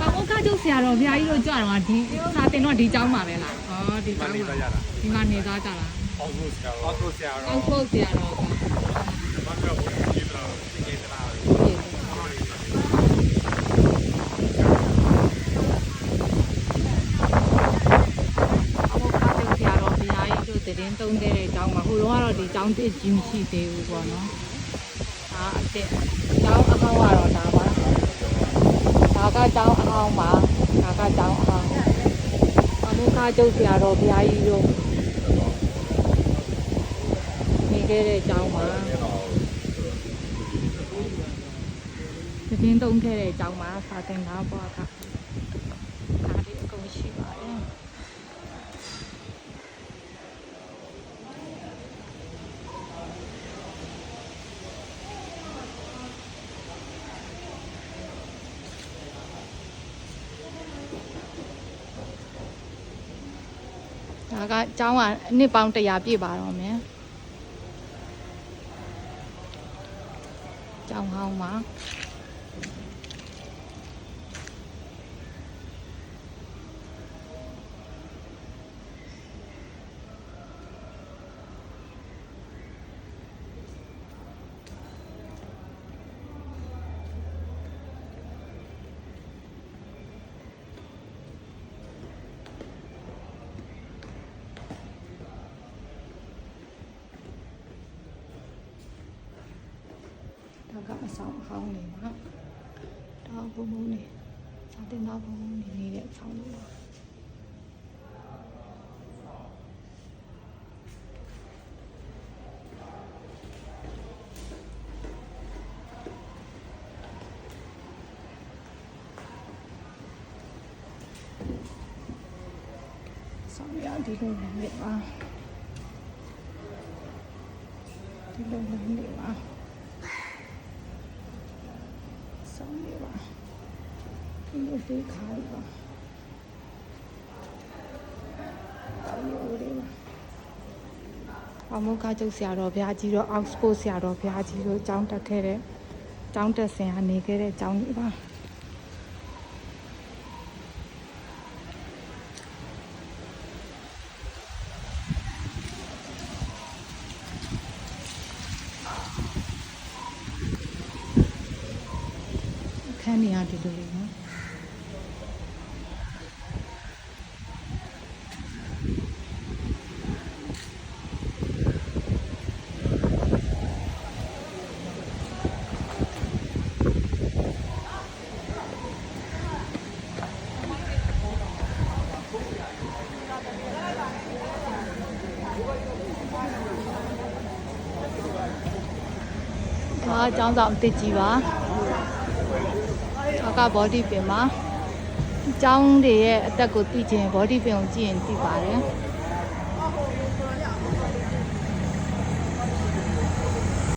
ပါမုခကျုပ်ဆရာတော်ဘုရားကြီးတို့ကြွတော့ဒီစာတင်တော့ဒီကျောင်းမှာပဲလားဩဒီမကျောင်းနေမှာသားရတာဒီမှာနေသားကြလားအောက်ကိုဆရာအောက်ကိုဆရာအောတော့က်ဖို့ဆရာတော်ကဘာပြောဘူးဒီလိုဒီကလာအမုခကျုပ်ဆရာတော်ဘုရားကြီးတို့တည်င်းသုံးခဲ့တဲ့ကျောင်းမှာဟိုတော့ကတော့ဒီကျောင်းတစ်ကြီးမရှိသေးဘူးပေါ့နော်ဒါအစ်စ်ကျောင်းအဟောင်းကတော့ ဒါပါဒါကကျောင်းအဟောင်းပါဒါကကျောင်းအဟောင်းအမုခကျုပ်ဆရာတော်ဘုရားကြီးတို့နေခဲ့တဲ့ကျောင်းမှာတည်င်းသုံးခဲ့တဲ့ကျောင်းမှာစာသင်သားဘွားကဒါဒီအကုန်ရှိပါတယ် ဒါကအเจ้าကအနှစ်ပေါင်း100ပြည့်ပါတော့မယ်เจ้าဟောင်းမှာ အဆောင်အဟောင်းနေပါဒါဘုံဘုံနေစာတင်သားဘုံဘုံနေနေတဲ့အဆောင်လေးပါဆောင်ရဒီလိုနေပါဒီလိုနေပါ ဆောင်ရပါဒီလိုသေးခါရပါတော်ရရပါအမုခကျုပ်ဆရာတော်ဘုရားကြီးတော့အောက်စပို့ဆရာတော်ဘုရားကြီးတို့ကျောင်းတက်ခဲ့တဲ့ကျောင်းတက်ဆင်ကနေခဲ့တဲ့ကျောင်းကြီးပါ ခန်းနေရဒီလိုလေးနော်ဒါအကျောင်းဆောင်အစ်ကြီးပါ ဒါကဘောဒီပင်ပါကျောင်းတွေရဲ့အသက်ကိုသိချင်ဘောဒီပင်ကိုကြည့်ရင်သိပါတယ်